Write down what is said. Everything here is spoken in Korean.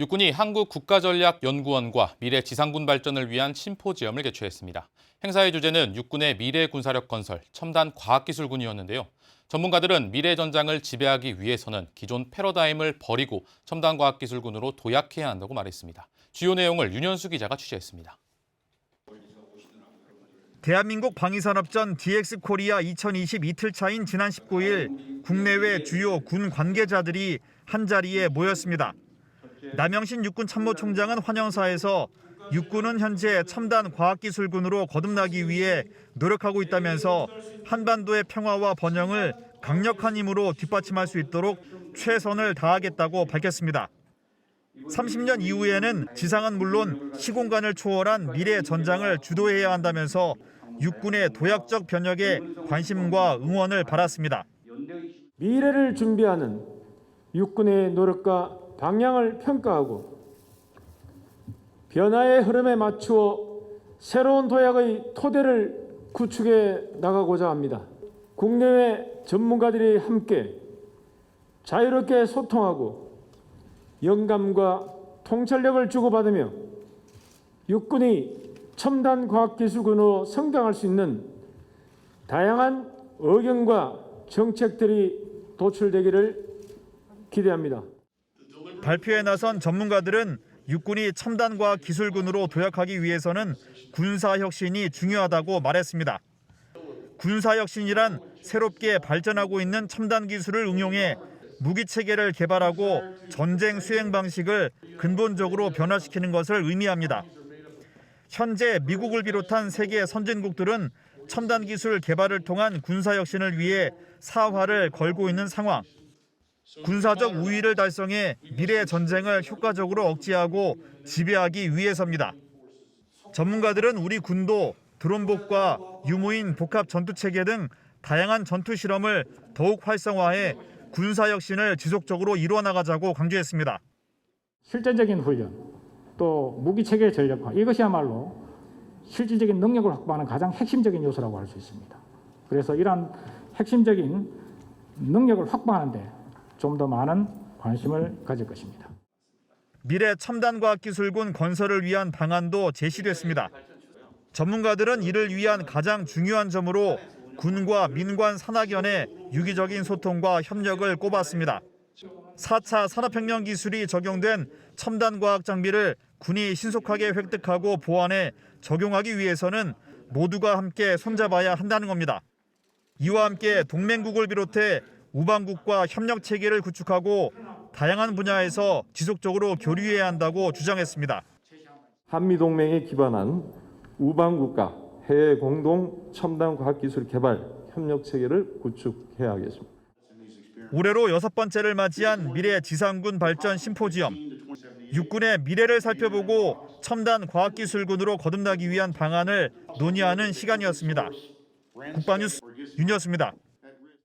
육군이 한국국가전략연구원과 미래 지상군 발전을 위한 심포지엄을 개최했습니다. 행사의 주제는 육군의 미래 군사력 건설, 첨단 과학기술군이었는데요. 전문가들은 미래 전장을 지배하기 위해서는 기존 패러다임을 버리고 첨단 과학기술군으로 도약해야 한다고 말했습니다. 주요 내용을 윤현수 기자가 취재했습니다. 대한민국 방위산업전 DX코리아 2020 이틀 차인 지난 19일 국내외 주요 군 관계자들이 한자리에 모였습니다. 남영신 육군 참모총장은 환영사에서 육군은 현재 첨단 과학기술군으로 거듭나기 위해 노력하고 있다면서 한반도의 평화와 번영을 강력한 힘으로 뒷받침할 수 있도록 최선을 다하겠다고 밝혔습니다. 30년 이후에는 지상은 물론 시공간을 초월한 미래 전장을 주도해야 한다면서 육군의 도약적 변혁에 관심과 응원을 받았습니다. 미래를 준비하는 육군의 노력과 방향을 평가하고 변화의 흐름에 맞추어 새로운 도약의 토대를 구축해 나가고자 합니다. 국내외 전문가들이 함께 자유롭게 소통하고 영감과 통찰력을 주고받으며 육군이 첨단 과학기술군으로 성장할 수 있는 다양한 의견과 정책들이 도출되기를 기대합니다. 발표에 나선 전문가들은 육군이 첨단과 기술군으로 도약하기 위해서는 군사 혁신이 중요하다고 말했습니다. 군사 혁신이란 새롭게 발전하고 있는 첨단 기술을 응용해 무기 체계를 개발하고 전쟁 수행 방식을 근본적으로 변화시키는 것을 의미합니다. 현재 미국을 비롯한 세계 선진국들은 첨단 기술 개발을 통한 군사 혁신을 위해 사활을 걸고 있는 상황. 군사적 우위를 달성해 미래 전쟁을 효과적으로 억제하고 지배하기 위해서입니다. 전문가들은 우리 군도 드론복과 유무인 복합 전투 체계 등 다양한 전투 실험을 더욱 활성화해 군사 혁신을 지속적으로 이루어 나가자고 강조했습니다. 실전적인 훈련, 또 무기 체계 전력화 이것이야말로 실질적인 능력을 확보하는 가장 핵심적인 요소라고 할 수 있습니다. 그래서 이러한 핵심적인 능력을 확보하는데 좀 더 많은 관심을 가질 것입니다. 미래 첨단과학기술군 건설을 위한 방안도 제시됐습니다. 전문가들은 이를 위한 가장 중요한 점으로 군과 민관 산학연의 유기적인 소통과 협력을 꼽았습니다. 4차 산업혁명 기술이 적용된 첨단 과학 장비를 군이 신속하게 획득하고 보완해 적용하기 위해서는 모두가 함께 손잡아야 한다는 겁니다. 이와 함께 동맹국을 비롯해 우방국과 협력 체계를 구축하고 다양한 분야에서 지속적으로 교류해야 한다고 주장했습니다. 한미 동맹에 기반한 우방국가 해외 공동 첨단 과학기술 개발 협력 체계를 구축해야 하겠습니다. 올해로 여섯 번째를 맞이한 미래 지상군 발전 심포지엄. 육군의 미래를 살펴보고 첨단 과학기술군으로 거듭나기 위한 방안을 논의하는 시간이었습니다. 국방뉴스 윤이었습니다.